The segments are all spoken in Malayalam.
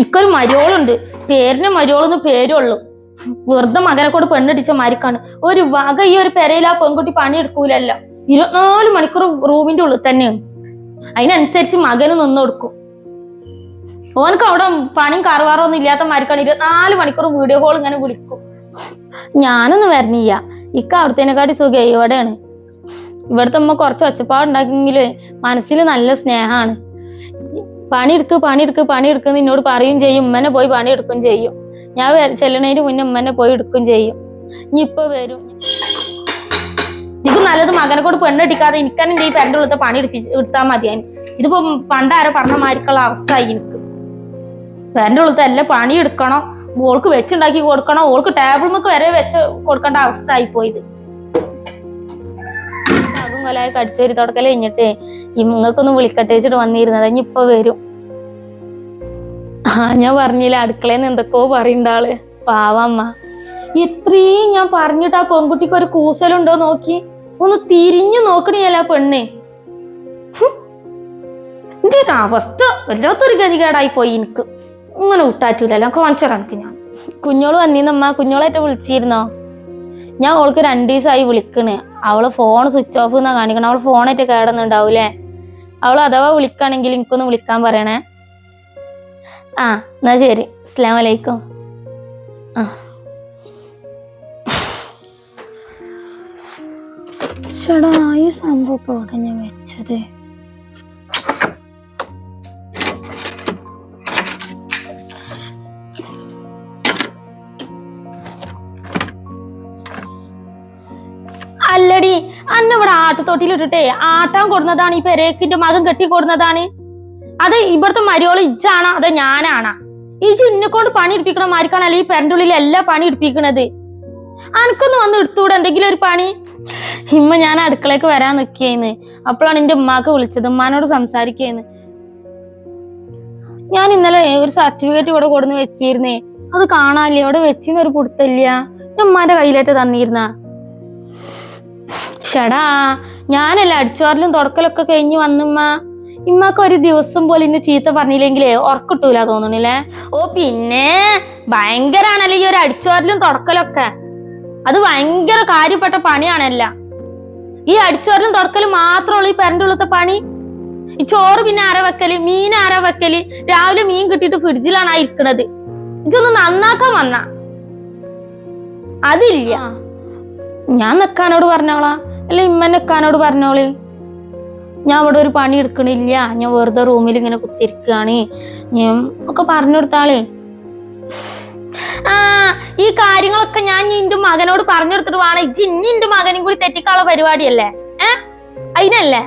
ഇക്കൊരു മരിയോളുണ്ട് പേരിന് മരിയോളെന്ന് പേരുള്ളൂ വെറുതെ മകനെ കൊണ്ട് പെണ്ണടിച്ച മാരിക്കാണ്. ഒരു വക ഈ ഒരു പെരയിൽ ആ പെൺകുട്ടി പണിയെടുക്കൂലല്ലോ. ഇരുപത്തിനാല് മണിക്കൂർ റൂമിന്റെ ഉള്ളിൽ തന്നെയാണ്. അതിനനുസരിച്ച് മകന് നിന്ന് കൊടുക്കും. ഓനക്ക് അവിടെ പണിയും കാർവാറോ ഒന്നും ഇല്ലാത്ത മാരിക്കാണ് ഇരുപത്തിനാല് മണിക്കൂർ വീഡിയോ കോൾ ഇങ്ങനെ വിളിക്കും. ഞാനൊന്നും വരണില്ല. ഇക്ക അവിടത്തേനെക്കാട്ടി സുഖം ഇവിടെയാണ്. ഇവിടുത്തെ അമ്മ കുറച്ച് ഒച്ചപ്പാടുണ്ടാക്കിയെങ്കിലേ മനസ്സിൽ നല്ല സ്നേഹമാണ് പണിയെടുക്ക് പണിയെടുക്ക് പണിയെടുക്കുന്ന എന്നോട് പറയും ചെയ്യും. ഉമ്മനെ പോയി പണിയെടുക്കും ചെയ്യും. ഞാൻ ചെല്ലണേന് മുന്നേ ഉമ്മനെ പോയി എടുക്കും ചെയ്യും. ഇനി ഇപ്പൊ വരും. ഇത് നല്ലത് മകനെ കൊണ്ട് പെണ്ണെടുക്കാതെ എനിക്കാണ് എന്റെ ഈ പെരന്റെ ഉള്ളത്തെ പണി എടുപ്പിച്ച് എടുത്താൽ മതിയായി ഇതിപ്പോ പണ്ടാരെ പറഞ്ഞ മാതിരിക്കുള്ള അവസ്ഥ എനിക്ക്. പെരന്റെ ഉള്ളത്തെ എല്ലാം പണി എടുക്കണം ഓൾക്ക് വെച്ചുണ്ടാക്കി കൊടുക്കണം? ഓൾക്ക് ടേബിൾ മുക്ക് വരെ വെച്ച് കൊടുക്കേണ്ട അവസ്ഥ ആയി കടിച്ചു കടിച്ചൊരു തുടക്കൽ കഴിഞ്ഞിട്ടേ ഈ നിങ്ങൾക്കൊന്ന് വിളിക്കട്ടെ വെച്ചിട്ട് വന്നിരുന്നത് ഇപ്പൊ വരും. ആ ഞാൻ പറഞ്ഞില്ല അടുക്കളയിൽ നിന്ന് എന്തൊക്കെയോ പറയണ്ട ആൾ. പാവമ്മ. ഇത്രയും ഞാൻ പറഞ്ഞിട്ട് ആ പെൺകുട്ടിക്ക് ഒരു കൂസലുണ്ടോ നോക്കി. ഒന്ന് തിരിഞ്ഞു നോക്കണിയല്ല പെണ്ണ്. എന്റെ ഒരു അവസ്ഥ വല്ലാത്തൊരു ഗതികേടായി പോയി എനിക്ക്. ഇങ്ങനെ വിട്ടാറ്റൂലല്ലോ കാണിച്ച കണക്ക് ഞാൻ. കുഞ്ഞോൾ വന്നിന്നമ്മ കുഞ്ഞോളായിട്ട് വിളിച്ചിരുന്നോ? ഞാൻ ഓൾക്ക് രണ്ടു ദിവസമായി വിളിക്കണ്. അവൾ ഫോൺ സ്വിച്ച് ഓഫ് എന്നാ കാണിക്കണം. അവൾ ഫോണായിട്ട് കേടുന്നുണ്ടാവൂലേ അവൾ അഥവാ വിളിക്കുകയാണെങ്കിൽ എനിക്കൊന്ന് വിളിക്കാൻ പറയണേ. ആ എന്നാ ശരി. അസ്ലാം വലൈക്കും ആ. ചേടാ ഈ സംഭവം ഞാൻ വെച്ചത്? അന്ന ഇവിടെ ആട്ടുതൊട്ടിയിലിട്ടിട്ടേ ആട്ടാൻ കൊടുന്നതാണ് ഈ പെരേക്കിന്റെ മകൻ കെട്ടി കൊടുന്നതാണ്. അത് ഇവിടുത്തെ മരിയോൾ ഇജ്ജാണോ അതോ ഞാനാണാ. ഈ ജിന്നെ കൊണ്ട് പണി എടുപ്പിക്കണ മാർക്കാണല്ലേ ഈ പെരന്റെ ഉള്ളിൽ എല്ലാ പണി എടുപ്പിക്കണത്. അനക്കൊന്ന് വന്ന് എടുത്തുകൂടെ എന്തെങ്കിലും ഒരു പണി? ഇമ്മ ഞാൻ അടുക്കളയ്ക്ക് വരാൻ നിക്കേന്ന്. അപ്പോഴാണ് എന്റെ ഉമ്മാക്ക് വിളിച്ചത് ഉമ്മാനോട് സംസാരിക്കേന്ന്. ഞാൻ ഇന്നലെ ഒരു സർട്ടിഫിക്കറ്റ് ഇവിടെ കൊടുന്ന് വെച്ചിരുന്നേ. അത് കാണാനില്ലേ? ഇവിടെ വെച്ചിന്ന് ഒരു പുടുത്തില്ല ഉമ്മാന്റെ കയ്യിലേറ്റ് തന്നിരുന്ന. ഷടാ ഞാനല്ല അടിച്ചുവാറിലും തുടക്കലൊക്കെ കഴിഞ്ഞ് വന്നുമ്മ. ഇമ്മക്ക് ഒരു ദിവസം പോലെ ഇന്ന് ചീത്ത പറഞ്ഞില്ലെങ്കിലേ ഉറക്കിട്ടൂല തോന്നണില്ലേ? ഓ പിന്നെ ഭയങ്കരാണല്ലോ ഈ ഒരു അടിച്ചുവാറിലും തുടക്കലൊക്കെ. അത് ഭയങ്കര കാര്യപ്പെട്ട പണിയാണല്ല. ഈ അടിച്ചുവാറിലും തുടക്കലും മാത്രമുള്ള ഈ പെരന്റെ ഉള്ളത്തെ പണി. ഈ ചോറ് പിന്നെ അര വെക്കൽ? മീൻ അര വെക്കൽ? രാവിലെ മീൻ കിട്ടിയിട്ട് ഫ്രിഡ്ജിലാണ് ആ ഇരിക്കണത്. ഇതൊന്ന് നന്നാക്കാൻ വന്ന. അതില്ല. ഞാൻ നിക്കാനോട് പറഞ്ഞോളാ അല്ല ഇമ്മനക്കാനോട് പറഞ്ഞോളി. ഞാൻ അവിടെ ഒരു പണി എടുക്കണില്ല. ഞാൻ വെറുതെ റൂമിൽ ഇങ്ങനെ കുത്തിരിക്കുകയാണ് ഞാൻ ഒക്കെ പറഞ്ഞു കൊടുത്താളേ. ആ ഈ കാര്യങ്ങളൊക്കെ ഞാൻ നിന്റെ മകനോട് പറഞ്ഞു കൊടുത്തിട്ട് വേണം. ഇജ്ജ് ഇനി എന്റെ മകനും കൂടി തെറ്റിക്കാനുള്ള പരിപാടിയല്ലേ? ഏ? അതിനല്ലേ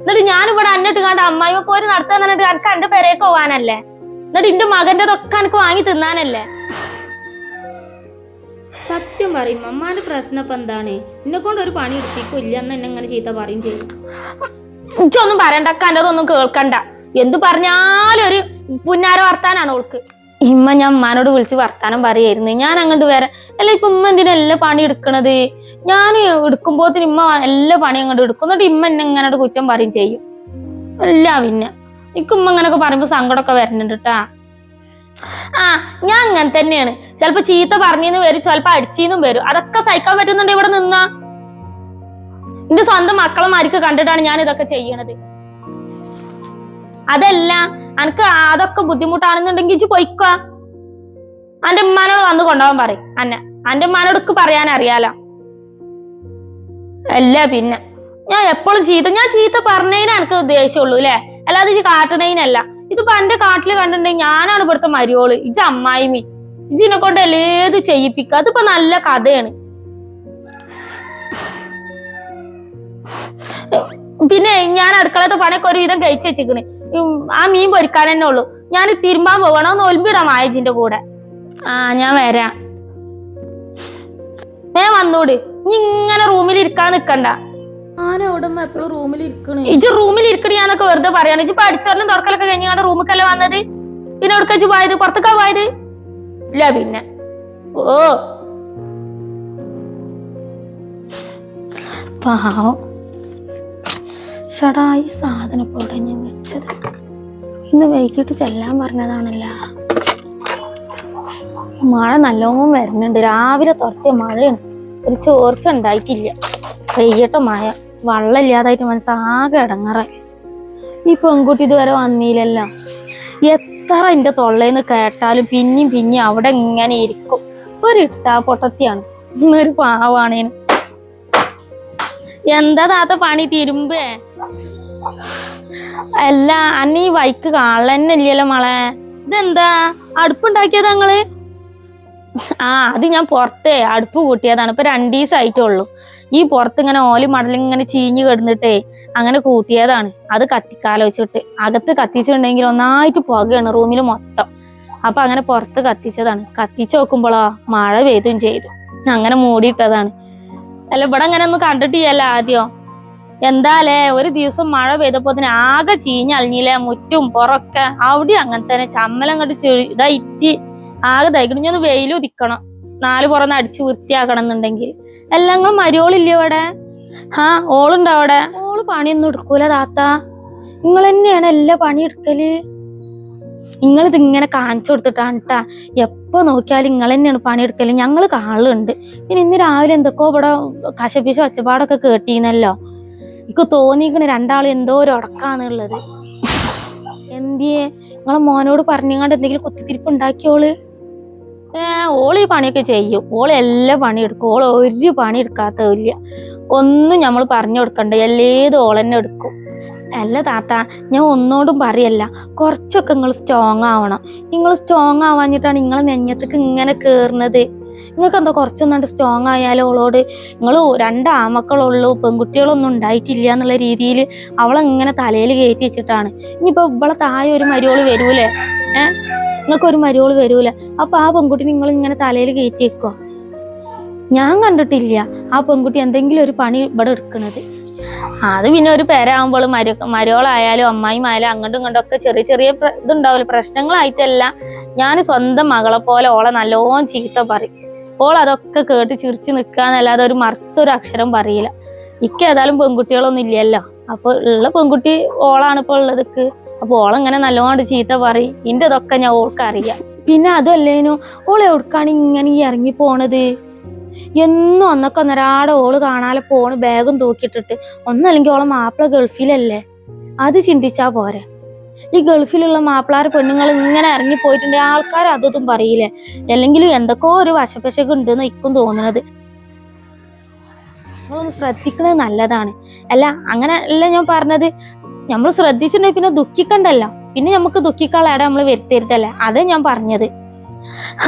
എന്നിട്ട് ഞാനിവിടെ അന്നിട്ട് കണ്ട അമ്മായിമ പോര് നടത്താൻ എന്നിട്ട് എനിക്ക് എന്റെ പെരേക്ക് പോവാനല്ലേ? എന്നിട്ട് എന്റെ മകന്റെതൊക്കെ എനിക്ക് വാങ്ങി തിന്നാനല്ലേ? സത്യം പറയും. അമ്മാന്റെ പ്രശ്നം ഇപ്പൊ എന്താണ്? എന്നെ കൊണ്ട് ഒരു പണി എടുപ്പിക്കില്ല എന്ന് എന്നെ ഇങ്ങനെ ചീത്ത പറയും ചെയ്യും. ഇച്ചൊന്നും പറയണ്ട കണ്ടതൊന്നും കേൾക്കണ്ട. എന്ത് പറഞ്ഞാലും ഒരു പുന്നാര വർത്താനാണ് ഓൾക്ക്. ഇമ്മ ഞാൻ ഉമ്മാനോട് വിളിച്ച് വർത്താനം പറയായിരുന്നു. ഞാൻ അങ്ങോട്ട് വരാം അല്ല ഇപ്പൊ ഉമ്മ എന്തിനാ എല്ലാ പണി എടുക്കണത്? ഞാൻ എടുക്കുമ്പോത്തിന് ഇമ്മ എല്ലാ പണി അങ്ങോട്ട് എടുക്കും. എന്നിട്ട് ഇമ്മ എന്നെ ഇങ്ങനെ കുറ്റം പറയും ചെയ്യും. അല്ല പിന്നെ. എനിക്ക് ഉമ്മ ഇങ്ങനൊക്കെ പറയുമ്പോ സങ്കടമൊക്കെ വരുന്നുണ്ട് ട്ടാ. ആ ഞാൻ അങ്ങനെ തന്നെയാണ്. ചിലപ്പോ ചീത്ത പറഞ്ഞെന്ന് വരും ചിലപ്പോ അടിച്ചീന്നും വരും. അതൊക്കെ സഹിക്കാൻ പറ്റുന്നുണ്ട് ഇവിടെ നിന്നാ? എന്റെ സ്വന്തം മക്കളെ മാരിക്ക് കണ്ടിട്ടാണ് ഞാൻ ഇതൊക്കെ ചെയ്യണത്. അതല്ല അനക്ക് അതൊക്കെ ബുദ്ധിമുട്ടാണെന്നുണ്ടെങ്കിൽ ഇജ്ജ് പൊയ്ക്കോ. അന്റെ ഉമ്മാനോട് വന്ന് കൊണ്ടുപോകാൻ പറയും. അന്നെ അന്റെ ഉമ്മാനോട് പറയാൻ അറിയാലോ. അല്ല പിന്നെ. ഞാൻ എപ്പോഴും ചീത്ത ഞാൻ ചീത്ത പറഞ്ഞതിന് എനിക്ക് ദേഷ്യമുള്ളൂ അല്ലേ അല്ലാതെ ഇത് കാട്ടണേനല്ല. ഇതിപ്പോ എന്റെ കാട്ടിൽ കണ്ടിട്ടുണ്ടെങ്കിൽ ഞാനാണ് ഇവിടുത്തെ മരിയോൾ. ഇജ് അമ്മായിമി ഇജിനെ കൊണ്ട് ഏത് ചെയ്യിപ്പിക്കുക അതിപ്പോ നല്ല കഥയാണ്. പിന്നെ ഞാൻ അടുക്കളത്തെ പണിയൊക്കെ ഒരു വിധം കഴിച്ചു വെച്ചിക്കണ് ആ മീൻ പൊരിക്കാൻ തന്നെ ഉള്ളു. ഞാൻ തിരുമ്പാൻ പോകണം ഒൽമ്പിടാം മായജിന്റെ കൂടെ. ആ ഞാൻ വരാം. ഞാൻ വന്നൂട്. ഇനി ഇങ്ങനെ റൂമിൽ ഇരിക്കാൻ നിക്കണ്ട. ഇജ്ജ് റൂമിൽ വെറുതെ പറയാണ്. ഇജ്ജ് പഠിച്ചോറിനും തുറക്കലൊക്കെ കഴിഞ്ഞാണ് റൂമിക്കല്ല വന്നത്? പിന്നെ അവിടെ ഇജ്ജ് പോയത്? പുറത്തേക്കാ പോയത്? ഇല്ല പിന്നെ. ഓ. പാവം. ഷടാ ഈ സാധനം ഇപ്പോൾ ഇവിടെ ഞാൻ വെച്ചത്. ഇന്ന് വൈകിട്ട് ചെല്ലാൻ പറഞ്ഞതാണല്ല. മഴ നല്ലോണം വരുന്നുണ്ട്. രാവിലെ തുറത്തിയ മഴയാണ്. ഒരു ചോർച്ച ഉണ്ടായിട്ടില്ല. പെയ്യട്ടെ മഴ വെള്ളമില്ലാതായിട്ട് മനസ്സാകെ ഇടങ്ങറായി ഈ പെൺകുട്ടി ഇതുവരെ വന്നില്ലല്ലോ. എത്ര എന്റെ തൊള്ളേന്ന് കേട്ടാലും പിന്നെയും പിന്നെയും അവിടെ ഇങ്ങനെ ഇരിക്കും. ഒരു ഇട്ടാ പൊട്ടത്തിയാണ് ഇന്നൊരു പാവാണേന്. എന്താ താത്ത പണി തിരുമ്പേ? അല്ല അന്ന ഈ വൈക്ക് ഇല്ലല്ലോ മളെ. ഇതെന്താ? അടുപ്പുണ്ടാക്കിയതാ നിങ്ങൾ ആ അത് ഞാൻ പുറത്തേ അടുപ്പ് കൂട്ടിയതാണ്. ഇപ്പൊ രണ്ടു ദിവസമായിട്ടുള്ളൂ ഈ പുറത്ത് ഇങ്ങനെ ഓലി മടലിങ് ഇങ്ങനെ ചീഞ്ഞ് കിടന്നിട്ടേ അങ്ങനെ കൂട്ടിയതാണ്. അത് കത്തിക്കാലോചിച്ചിട്ട്. അകത്ത് കത്തിച്ചിട്ടുണ്ടെങ്കിൽ ഒന്നായിട്ട് പുകയാണ് റൂമിൽ മൊത്തം. അപ്പൊ അങ്ങനെ പുറത്ത് കത്തിച്ചതാണ്. കത്തിച്ച് നോക്കുമ്പോളോ മഴ പെയ്തും ചെയ്തു. അങ്ങനെ മൂടിയിട്ടതാണ്. അല്ല ഇവിടെ അങ്ങനെ ഒന്നും കണ്ടിട്ടില്ല ആദ്യം. എന്താലേ ഒരു ദിവസം മഴ പെയ്തപ്പോ തന്നെ ആകെ ചീഞ്ഞളിഞ്ഞില്ലേ മുറ്റും പുറക്കെ. അവിടെ അങ്ങനെ തന്നെ. ചമ്മലം കണ്ട് ചെളി ഇതാ ഇറ്റി ആകെ തയ്ക്കണം ഞാൻ വെയിൽ ഉദിക്കണം. നാല് പുറന്ന് അടിച്ച് വൃത്തിയാക്കണം എന്നുണ്ടെങ്കിൽ. എല്ലാം മരിയോളില്ലേ അവിടെ? ആ ഓളുണ്ടോ അവിടെ? ഓൾ പണിയൊന്നും എടുക്കൂല താത്ത. നിങ്ങൾ തന്നെയാണ് എല്ലാ പണി എടുക്കൽ. നിങ്ങളിത് ഇങ്ങനെ കാണിച്ചു കൊടുത്തിട്ടാണ് കേട്ടാ എപ്പോ നോക്കിയാലും നിങ്ങൾ തന്നെയാണ് പണിയെടുക്കൽ ഞങ്ങൾ കാണലുണ്ട്. പിന്നെ ഇന്ന് രാവിലെ എന്തൊക്കെയോ ഇവിടെ കശപിശ ഒച്ചപ്പാടൊക്കെ കേട്ടീന്നല്ലോ. എനിക്ക് തോന്നിക്കണ് രണ്ടാളും എന്തോ ഒരു ഉടക്കാന്നുള്ളത് എന്തിയെ? നിങ്ങളെ മോനോട് പറഞ്ഞങ്ങാണ്ട് എന്തെങ്കിലും കുത്തിത്തിരിപ്പ് ഉണ്ടാക്കിയോൾ. ഓൾ പണിയൊക്കെ ചെയ്യും. ഓൾ എല്ലാ പണി എടുക്കും. ഓൾ ഒരു പണി എടുക്കാത്തതില്ല ഒന്നും നമ്മൾ പറഞ്ഞു കൊടുക്കണ്ട. എല്ലേത് ഓളെന്നെ എടുക്കും. അല്ല താത്ത ഞാൻ ഒന്നോടും പറയല്ല. കുറച്ചൊക്കെ നിങ്ങൾ സ്ട്രോങ് ആവണം. നിങ്ങൾ സ്ട്രോങ് ആവാഞ്ഞിട്ടാണ് നിങ്ങൾ നെഞ്ഞത്തേക്ക് ഇങ്ങനെ കയറുന്നത് നിങ്ങൾക്ക് എന്താ കുറച്ചൊന്നാണ്ട് സ്ട്രോങ് ആയാലും ഓളോട്? നിങ്ങൾ രണ്ട് ആമക്കളുള്ളൂ പെൺകുട്ടികളൊന്നും ഉണ്ടായിട്ടില്ല എന്നുള്ള രീതിയിൽ അവളെ ഇങ്ങനെ തലയിൽ കയറ്റി വെച്ചിട്ടാണ്. ഇനിയിപ്പോൾ ഇവളെ താഴെ ഒരു മരിയോൾ വരൂലേ? ഏ? നിങ്ങൾക്ക് ഒരു മരിയോൾ വരൂല. അപ്പൊ ആ പെൺകുട്ടി നിങ്ങൾ ഇങ്ങനെ തലയിൽ കയറ്റി വെക്കോ? ഞാൻ കണ്ടിട്ടില്ല. ആ പെൺകുട്ടി എന്തെങ്കിലും ഒരു പണി ഇവിടെ എടുക്കുന്നത് അത് പിന്നെ ഒരു പേരാകുമ്പോൾ മരു മരോളായാലും അമ്മായിമായാലും അങ്ങോട്ടും ഇങ്ങോട്ടും ഒക്കെ ചെറിയ ചെറിയ ഇതുണ്ടാവില്ല പ്രശ്നങ്ങളായിട്ടല്ല. ഞാൻ സ്വന്തം മകളെ പോലെ ഓളെ നല്ലോണം ചീത്ത പറയും. ഓൾ അതൊക്കെ കേട്ട് ചിരിച്ച് നിൽക്കാന്നല്ലാതെ ഒരു മറുത്തൊരു അക്ഷരം പറയില്ല. എനിക്ക് ഏതായാലും പെൺകുട്ടികളൊന്നും ഇല്ലല്ലോ. അപ്പൊ ഉള്ള പെൺകുട്ടി ഓളാണ് ഇപ്പൊ ഉള്ളതൊക്കെ. അപ്പൊ ഓളങ്ങനെ നല്ലോണം ചീത്ത പറയും. ഇന്റെ ഇതൊക്കെ ഞാൻ ഓൾക്ക് അറിയാം പിന്നെ അതല്ലേനു? ഓളെ എവിടേക്കാണ് ഇങ്ങനെ ഇറങ്ങി പോണത്? എന്നും ഒന്നൊക്കെ ഒന്നരാടെ ഓൾ കാണാതെ പോണ് ബാഗും തൂക്കിട്ടിട്ട് ഒന്നല്ലെങ്കിൽ ഓളെ മാപ്പിള ഗൾഫിലല്ലേ? അത് ചിന്തിച്ചാ പോരെ. ഈ ഗൾഫിലുള്ള മാപ്പിളാർ പെണ്ണുങ്ങൾ ഇങ്ങനെ ഇറങ്ങി പോയിട്ടുണ്ട്. ആൾക്കാർ അതൊന്നും പറയില്ലേ? അല്ലെങ്കിൽ എന്തൊക്കെയോ ഒരു വശപ്പശക്ക് ഉണ്ടെന്ന് ഇക്കും തോന്നുന്നത് ശ്രദ്ധിക്കുന്നത് നല്ലതാണ്. അല്ല അങ്ങനെ അല്ല ഞാൻ പറഞ്ഞത്. നമ്മൾ ശ്രദ്ധിച്ചിട്ടുണ്ടെങ്കിൽ പിന്നെ ദുഃഖിക്കണ്ടല്ല. പിന്നെ നമുക്ക് ദുഃഖിക്കാളേടെ നമ്മൾ വരുത്തരുതല്ലേ? അതേ ഞാൻ പറഞ്ഞത്.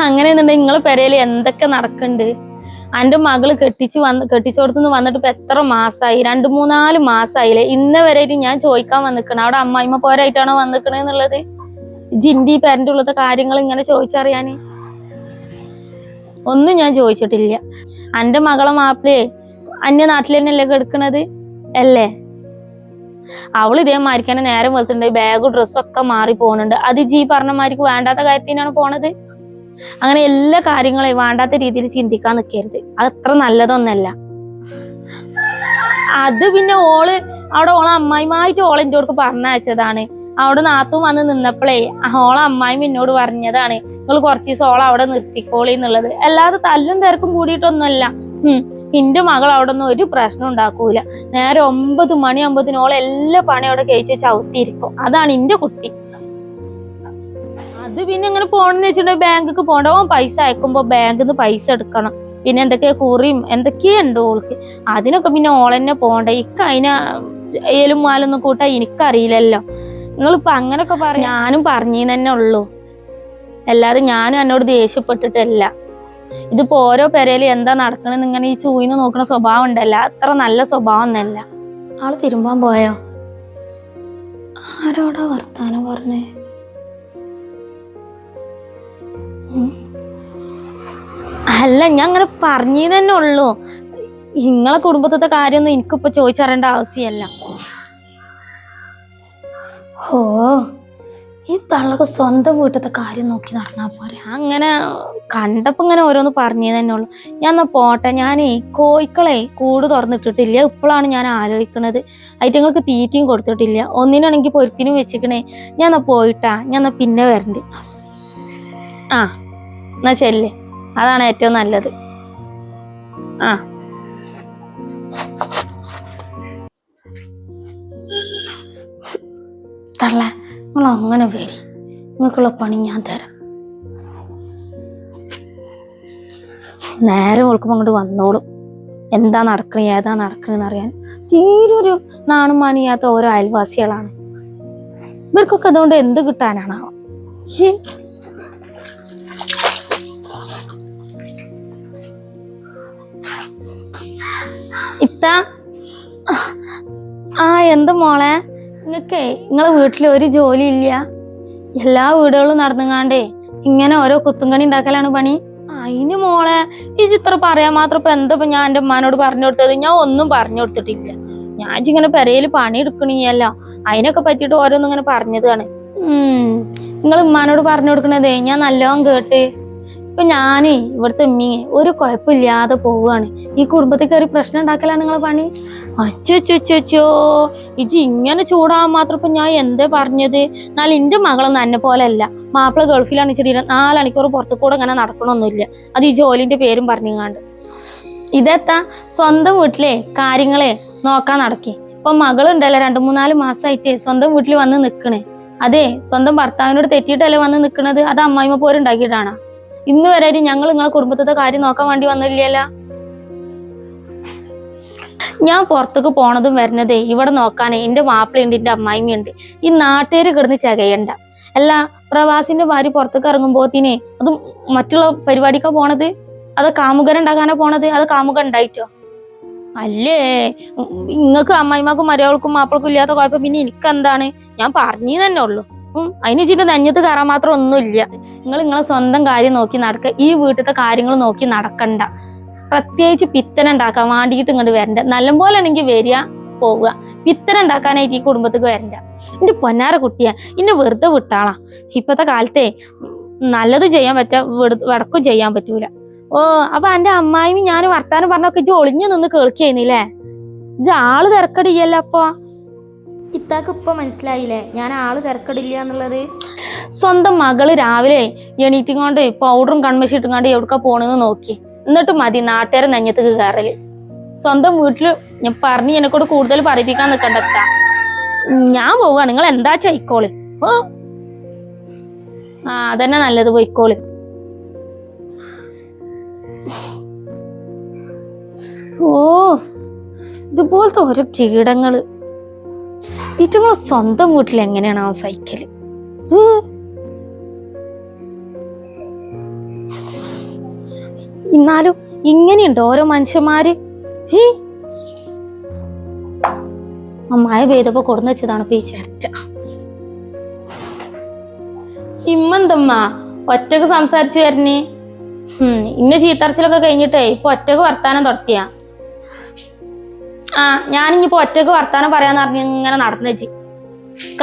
അങ്ങനെ എന്നുണ്ടെങ്കിൽ നിങ്ങളെ പെരയിൽ എന്തൊക്കെ നടക്കുന്നുണ്ട്? എന്റെ മകൾ കെട്ടിച്ച് വന്ന് കെട്ടിച്ചോടത്തുനിന്ന് വന്നിട്ട് ഇപ്പൊ എത്ര മാസമായി? രണ്ട് മൂന്നാൽ മാസമായില്ലേ? ഇന്ന വരെ ഞാൻ ചോദിക്കാൻ വന്നിക്കണം. അവിടെ അമ്മായിമ്മ പോരായിട്ടാണോ വന്നിക്കണേ എന്നുള്ളത്? ജിൻഡി പേരന്റെ ഉള്ളത്തെ കാര്യങ്ങൾ ഇങ്ങനെ ചോദിച്ചറിയാന് ഒന്നും ഞാൻ ചോദിച്ചിട്ടില്ല. എന്റെ മകളെ മാപ്പിളയെ അന്യ നാട്ടിൽ തന്നെയല്ലേ കെടുക്കണത്? അല്ലേ? അവൾ ഇതേമാതിരിക്ക് തന്നെ നേരം വെളുത്തുണ്ട് ബാഗ് ഡ്രസ്സൊക്കെ മാറി പോകുന്നുണ്ട് അത് ജി പറഞ്ഞ മാതിരിക്ക് വേണ്ടാത്ത കാര്യത്തിനാണ് പോണത്? അങ്ങനെ എല്ലാ കാര്യങ്ങളെയും വേണ്ടാത്ത രീതിയിൽ ചിന്തിക്കാൻ നിൽക്കരുത് അത് അത്ര നല്ലതൊന്നല്ല. അത് പിന്നെ ഓൾ അവിടെ ഓളെ അമ്മായിമായിട്ട് ഓളെ എന്റെ അടുക്ക് പറഞ്ഞയച്ചതാണ് അവിടെ നാത്തും വന്ന് നിന്നപ്പോഴേ ഓളെ അമ്മായി എന്നോട് പറഞ്ഞതാണ് നിങ്ങൾ കുറച്ച് ദിവസം ഓളെ അവിടെ നിർത്തിക്കോളി എന്നുള്ളത്. അല്ലാതെ തല്ലും തിരക്കും കൂടിയിട്ടൊന്നുമല്ല. എന്റെ മകൾ അവിടെ ഒന്നും ഒരു പ്രശ്നം ഉണ്ടാക്കൂല. നേരെ ഒമ്പത് മണി ഓളെ എല്ലാ പണി അവിടെ കഴിച്ച് ചവിട്ടിയിരിക്കും. അതാണ് എന്റെ കുട്ടി. അത് പിന്നെ ഇങ്ങനെ പോണെന്ന് വെച്ചിട്ടുണ്ടെങ്കിൽ ബാങ്കിക്ക് പോകണ്ട ഓൻ പൈസ അയക്കുമ്പോ ബാങ്കിൽ നിന്ന് പൈസ എടുക്കണം. പിന്നെ എന്തൊക്കെയാ കുറിയും എന്തൊക്കെയുണ്ട് ഓൾക്ക്. അതിനൊക്കെ പിന്നെ ഓളെന്നെ പോണ്ട. ഇക്ക അതിനെ ഏലും മാലൊന്നും കൂട്ടാ എനിക്കറിയില്ലല്ലോ. നിങ്ങളിപ്പോ അങ്ങനൊക്കെ പറഞ്ഞു ഞാനും പറഞ്ഞു തന്നെ ഉള്ളൂ. അല്ലാതെ ഞാനും എന്നോട് ദേഷ്യപ്പെട്ടിട്ടല്ല. ഇതിപ്പോ ഓരോ പെരയിലും എന്താ നടക്കണെന്ന് ഇങ്ങനെ ഈ ചൂയിന്ന് നോക്കുന്ന സ്വഭാവം ഉണ്ടല്ല. അത്ര നല്ല സ്വഭാവം ഒന്നല്ല. ആൾ തിരുമ്പാൻ പോയോ? ആരോടാ വർത്താനം പറഞ്ഞേ. അല്ല ഞാൻ അങ്ങനെ പറഞ്ഞു തന്നെ ഉള്ളൂ. നിങ്ങളെ കുടുംബത്തെ കാര്യമൊന്നും എനിക്കിപ്പോ ചോദിച്ചറിയേണ്ട ആവശ്യമല്ല. ഓ. ഈ തള്ളക്ക് സ്വന്തം വീട്ടിലത്തെ കാര്യം നോക്കി നടന്നാ പോരെ. അങ്ങനെ കണ്ടപ്പോ ഇങ്ങനെ ഓരോന്ന് പറഞ്ഞു തന്നെ ഉള്ളു. ഞാൻ എന്നാ പോട്ടെ ഞാനേ കോഴിക്കളെ കൂട് തുറന്നിട്ടിട്ടില്ല. ഇപ്പോഴാണ് ഞാൻ ആലോചിക്കണത്. ഐറ്റങ്ങൾക്ക് തീറ്റയും കൊടുത്തിട്ടില്ല. ഒന്നിനാണെങ്കിൽ പൊരുത്തിനും വെച്ചിക്കണേ. ഞാൻ എന്നാ പോയിട്ടാ ഞാൻ എന്നാ പിന്നെ വരണ്ട്. ആ എന്നാ ചെല്ല് അതാണ് ഏറ്റവും നല്ലത്. ആ. തള്ള നിങ്ങൾ അങ്ങനെ വരി. നിങ്ങൾക്കുള്ള പണി ഞാൻ തരാം. നേരെ ഓൾക്കുമ്പോൾ അങ്ങോട്ട് വന്നോളും. എന്താ നടക്കണേ ഏതാ നടക്കണേന്ന് അറിയാൻ തീരെ ഒരു നാണും മാനിയാത്ത ഓരോ അയൽവാസികളാണ്. ഇവർക്കൊക്കെ അതുകൊണ്ട് എന്ത് കിട്ടാനാണ്. ഇത്ത. ആ എന്ത് മോളെ? നിങ്ങക്കേ നിങ്ങളെ വീട്ടിൽ ഒരു ജോലി ഇല്ല എല്ലാ വീടുകളും നടന്നുകാണ്ടേ ഇങ്ങനെ ഓരോ കുത്തുങ്കണി ഉണ്ടാക്കലാണ് പണി. അതിന് മോളെ ഈ ചിത്രം പറയാൻ മാത്രം ഇപ്പൊ എന്താ ഞാൻ എന്റെ ഉമ്മാനോട് പറഞ്ഞു കൊടുത്തത്? ഞാൻ ഒന്നും പറഞ്ഞു കൊടുത്തിട്ടില്ല. ഞാൻ ഇങ്ങനെ പെരയിൽ പണി എടുക്കണില്ല അതിനൊക്കെ പറ്റിയിട്ട് ഓരോന്നും ഇങ്ങനെ പറഞ്ഞതാണ്. ഉം. നിങ്ങൾ ഉമ്മാനോട് പറഞ്ഞു കൊടുക്കണതേ ഞാൻ നല്ലോണം കേട്ട്. ഇപ്പൊ ഞാനേ ഇവിടുത്തെ ഉമ്മിങ്ങെ ഒരു കുഴപ്പമില്ലാതെ പോവുകയാണ്. ഈ കുടുംബത്തിൽ കയറി പ്രശ്നം ഉണ്ടാക്കലാണ് നിങ്ങളെ പണി? അച്ചോ ഇജി ഇങ്ങനെ ചൂടാവാൻ മാത്രം ഇപ്പൊ ഞാൻ എന്തേ പറഞ്ഞത്? എന്നാൽ എന്റെ മകളൊന്നും എന്നെ പോലെ അല്ല. മാപ്പിള ഗൾഫിലാണ് ഇച്ചിരി നാലണിക്കൂർ പുറത്തു കൂടെ ഇങ്ങനെ നടക്കണമൊന്നുമില്ല അത് ഈ ജോലിന്റെ പേരും പറഞ്ഞുങ്ങാണ്ട്. ഇതെത്താ? സ്വന്തം വീട്ടിലെ കാര്യങ്ങളെ നോക്കാൻ നടക്കി. ഇപ്പൊ മകളുണ്ടല്ലോ രണ്ടു മൂന്നാൽ മാസമായിട്ട് സ്വന്തം വീട്ടിൽ വന്ന് നിൽക്കണേ അതെ സ്വന്തം ഭർത്താവിനോട് തെറ്റിയിട്ടല്ലേ വന്ന് നിക്കണത്? അത് അമ്മായിമ്മ പോരുണ്ടാക്കിയിട്ടാണ് ഇന്ന് വരെ ഞങ്ങൾ നിങ്ങളെ കുടുംബത്തിലെ കാര്യം നോക്കാൻ വേണ്ടി വന്നില്ലല്ലോ. ഞാൻ പുറത്തേക്ക് പോണതും വരുന്നതേ ഇവിടെ നോക്കാനേ എന്റെ മാപ്പിളയുണ്ട് എന്റെ അമ്മായിമ്മയുണ്ട്. ഈ നാട്ടുകാർ കിടന്ന് ചകയണ്ട. അല്ല പ്രവാസിന്റെ ഭാര്യ പുറത്തേക്ക് ഇറങ്ങുമ്പോത്തിനെ അത് മറ്റുള്ള പരിപാടിക്കാ പോണത്? അത് കാമുകൻ ഉണ്ടാക്കാനാ പോണത്? അത് കാമുക ഉണ്ടായിട്ടോ? അല്ലേ? നിങ്ങൾക്ക് അമ്മായിമാക്കും മരവൾക്കും മാപ്പിളക്കും ഇല്ലാത്ത കുഴപ്പം പിന്നെ എനിക്ക് എന്താണ് ഞാൻ പറഞ്ഞു തന്നെ ഉള്ളു. ഉം അതിന് വെച്ചിട്ട് നഞ്ഞത്ത് കയറാൻ മാത്രം ഒന്നുമില്ല. നിങ്ങൾ നിങ്ങളെ സ്വന്തം കാര്യം നോക്കി നടക്ക. ഈ വീട്ടിലത്തെ കാര്യങ്ങൾ നോക്കി നടക്കണ്ട. പ്രത്യേകിച്ച് പിത്തന ഉണ്ടാക്കാൻ വേണ്ടിയിട്ട് ഇങ്ങോട്ട് വരണ്ട. നല്ലപോലെ ആണെങ്കിൽ വരിക പോവുക. പിത്തന ഉണ്ടാക്കാനായിട്ട് ഈ കുടുംബത്തേക്ക് വരണ്ട. എന്റെ പൊന്നാര കുട്ടിയാ. ഇന്നെ വെറുതെ വിട്ടാളാ. ഇപ്പത്തെ കാലത്തെ നല്ലത് ചെയ്യാൻ പറ്റാ വടക്കും ചെയ്യാൻ പറ്റൂല. ഓ അപ്പൊ എന്റെ അമ്മായിയും ഞാൻ വർത്താനം പറഞ്ഞൊക്കെ ഇജ്ജ് ഒളിഞ്ഞു നിന്ന് കേൾക്കായിരുന്നില്ലേ ഇജ്ജ് ആൾ തിരക്കടിയല്ലോ അപ്പൊ? ഇത്താക്ക് മനസ്സിലായില്ലേ? ഞാൻ ആൾ തിരക്കടില്ല എന്നുള്ളത്? സ്വന്തം മകൾ രാവിലെ എണീറ്റും കൊണ്ട് പൗഡറും കൺമശിട്ടും കൊണ്ട് എവിടുക്ക പോണെന്ന് നോക്കി. എന്നിട്ട് മതി നാട്ടുകാരെ നെഞ്ഞത്തേക്ക് കയറൽ സ്വന്തം വീട്ടിൽ ഞാൻ പറഞ്ഞു എന്നെക്കൂടെ കൂടുതൽ പറയിപ്പിക്കാൻ നിക്കണ്ടത്ത ഞാൻ പോവുക നിങ്ങൾ എന്താ ചൈക്കോൾ ഓ. ആ അതന്നെ നല്ലത് പോയിക്കോൾ. ഓ ഇതുപോലത്തെ ഓരോ കീടങ്ങൾ. ഈറ്റങ്ങളെ സ്വന്തം വീട്ടിൽ എങ്ങനെയാണ് ആ സൈക്കിൾ? എന്നാലും ഇങ്ങനെയുണ്ട് ഓരോ മനുഷ്യന്മാര്. അമ്മായ പെയ്തപ്പോ കൊടുന്നു വെച്ചതാണ് ഇപ്പൊ ഈ ചിരട്ട. ഇമ്മന്തമ്മ? ഒറ്റയ്ക്ക് സംസാരിച്ചു വരണേ? ഇന്ന ചീത്തറച്ചിലൊക്കെ കഴിഞ്ഞിട്ടേ ഇപ്പൊ ഒറ്റയ്ക്ക് വർത്താനം തുടത്തിയ ആ ഞാനിഞ്ഞിപ്പോ ഒറ്റയ്ക്ക് വർത്താനം പറയാന്ന് പറഞ്ഞ് ഇങ്ങനെ നടന്നു വെച്ചി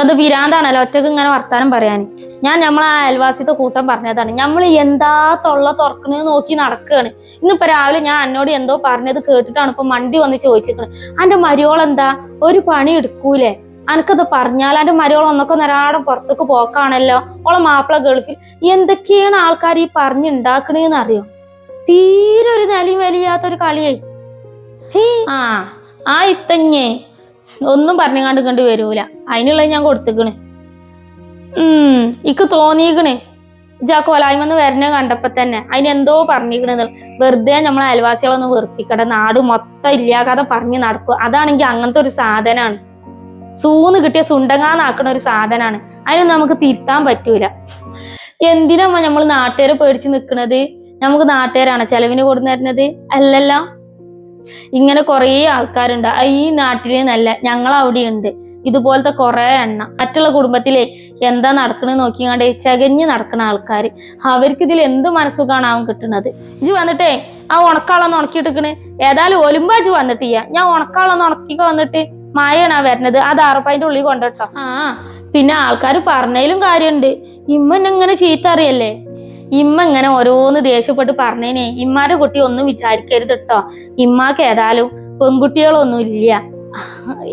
അത് പിരാന്താണല്ലോ ഒറ്റയ്ക്ക് ഇങ്ങനെ വർത്താനം പറയാൻ ഞാൻ നമ്മളെ ആ അയൽവാസിത്തെ കൂട്ടം പറഞ്ഞതാണ്. നമ്മൾ എന്താ തൊള്ള തുറക്കണെന്ന് നോക്കി നടക്കുകയാണ് ഇന്നിപ്പോ രാവിലെ ഞാൻ എന്നോട് എന്തോ പറഞ്ഞത് കേട്ടിട്ടാണ് ഇപ്പൊ മണ്ടി വന്ന് ചോദിച്ചിരിക്കണത് അന്റെ മരിയോൾ എന്താ ഒരു പണി എടുക്കൂലേ? അനക്കത് പറഞ്ഞാൽ അന്റെ മരിയോൾ ഒന്നൊക്കെ നിരാടം പുറത്തേക്ക് പോക്കാണല്ലോ. ഓളെ മാപ്പിള ഗൾഫിൽ എന്തൊക്കെയാണ് ആൾക്കാർ ഈ പറഞ്ഞുണ്ടാക്കണേന്ന് അറിയോ? തീരെ ഒരു നിലയും വലിയാത്തൊരു കളിയായി. ആ. ആ ഇത്തഞ്ഞേ. ഒന്നും പറഞ്ഞു കണ്ട് വരൂല. അതിനുള്ളത് ഞാൻ കൊടുത്തേക്കണ്. ഉം ഇക്ക് തോന്നിയിക്കണ് ഇജാ കൊലായ്മന്ന് വരണ കണ്ടപ്പോ തന്നെ അതിനെന്തോ പറഞ്ഞിരിക്കണെന്ന് വെറുതെ നമ്മളെ അയൽവാസികളൊന്നും വെറുപ്പിക്കട നാട് മൊത്തം ഇല്ലാകാതെ പറഞ്ഞ് നടക്കുക. അതാണെങ്കിൽ അങ്ങനത്തെ ഒരു സാധനമാണ് സൂന്ന് കിട്ടിയ സുണ്ടങ്ങാന്നാക്കണ ഒരു സാധനമാണ് അതിന് നമുക്ക് തിരുത്താൻ പറ്റൂല. എന്തിനാ നമ്മൾ നാട്ടുകാരെ പേടിച്ച് നിൽക്കുന്നത് നമുക്ക് നാട്ടുകാരാണ് ചെലവിന് കൊടുന്നു തരുന്നത് അല്ലല്ലോ. ഇങ്ങനെ കുറേ ആൾക്കാരുണ്ട്. ഈ നാട്ടിലെ നല്ല ഞങ്ങൾ അവിടെ ഉണ്ട് ഇതുപോലത്തെ കുറേ എണ്ണം. മറ്റുള്ള കുടുംബത്തിലെ എന്താ നടക്കണെന്ന് നോക്കിക്കാണ്ട് ചകഞ്ഞ് നടക്കണ ആൾക്കാർ അവർക്ക് ഇതിൽ എന്ത് മനസ്സുഖാണാവും കിട്ടുന്നത് ഇജ് വന്നിട്ടേ ആ ഉണക്കാളൊന്ന് ഉണക്കിയിട്ടിക്കണ് ഏതായാലും ഒലുമ്പാജ് വന്നിട്ടില്ല. ഞാൻ ഉണക്കാളൊന്ന് ഉണക്കിക്ക വന്നിട്ട് മായാണ് ആ വരുന്നത് അത് അറപ്പതിന്റെ ഉള്ളിൽ കൊണ്ടിട്ടോ. ആ. പിന്നെ ആൾക്കാർ പറഞ്ഞതിലും കാര്യമുണ്ട് ഇമ്മനെങ്ങനെ ഇങ്ങനെ ചീത്ത അറിയല്ലേ ഇമ്മ ഇങ്ങനെ ഓരോന്ന് ദേഷ്യപ്പെട്ട് പറഞ്ഞേനെ ഇമ്മാരെ കുട്ടി ഒന്നും വിചാരിക്കരുത് കേട്ടോ ഇമ്മാക്ക് ഏതായാലും പെൺകുട്ടികളൊന്നും ഇല്ല.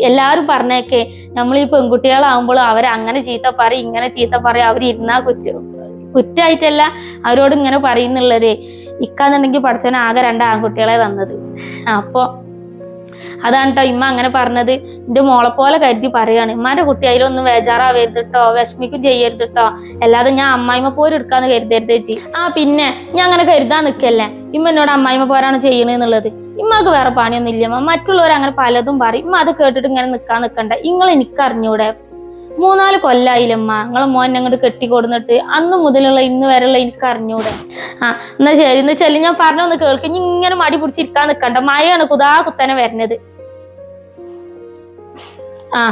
എല്ലാരും പറഞ്ഞേക്കെ നമ്മൾ ഈ പെൺകുട്ടികളാവുമ്പോൾ അവർ അങ്ങനെ ചീത്ത പറയും ഇങ്ങനെ ചീത്ത പറയും അവർ കുറ്റ കുറ്റം കുറ്റായിട്ടല്ല അവരോട് ഇങ്ങനെ പറയുന്നുള്ളതേ. ഇക്കാന്നുണ്ടെങ്കിൽ പഠിച്ചവന് ആകെ രണ്ട് ആൺകുട്ടികളെ തന്നത്. അപ്പൊ അതാണ് കേട്ടോ ഇമ്മ അങ്ങനെ പറഞ്ഞത്. എന്റെ മോളെ പോലെ കരുതി പറയാണ്. ഇമ്മാന്റെ കുട്ടി അതിലൊന്നും വേജാറാവരുത് കേട്ടോ വിഷമിക്കും ചെയ്യരുത് കേട്ടോ അല്ലാതെ ഞാൻ അമ്മായിമ്മ പോലും എടുക്കാന്ന് കരുതരുത് ചേച്ചി. ആ പിന്നെ ഞാൻ അങ്ങനെ കരുതാൻ നിൽക്കല്ലേ ഇമ്മ എന്നോട് അമ്മായിമ്മ പോരാണ് ചെയ്യണെന്നുള്ളത് ഇമ്മക്ക് വേറെ പണിയൊന്നും ഇല്ല മറ്റുള്ളവർ അങ്ങനെ പലതും പറയും. ഇമ്മ അത് കേട്ടിട്ട് ഇങ്ങനെ നിൽക്കാൻ നിൽക്കണ്ട നിങ്ങൾ എനിക്ക് അറിഞ്ഞൂടെ മൂന്നാൽ കൊല്ലായില്ലമ്മ നിങ്ങളെ മോൻ അങ്ങോട്ട് കെട്ടിക്കൊടുന്നിട്ട് അന്ന് മുതലുള്ള ഇന്ന് വരെയുള്ള എനിക്ക് അറിഞ്ഞൂടെ? ആ എന്നാ ശരി എന്നാ ചെല്ലി ഞാൻ പറഞ്ഞൊന്ന് കേൾക്ക്. ഇനി ഇങ്ങനെ മടി പിടിച്ചിരിക്കാൻ നിൽക്കണ്ട മഴയാണ് കുതാ കുത്തനെ വരുന്നത് ആ.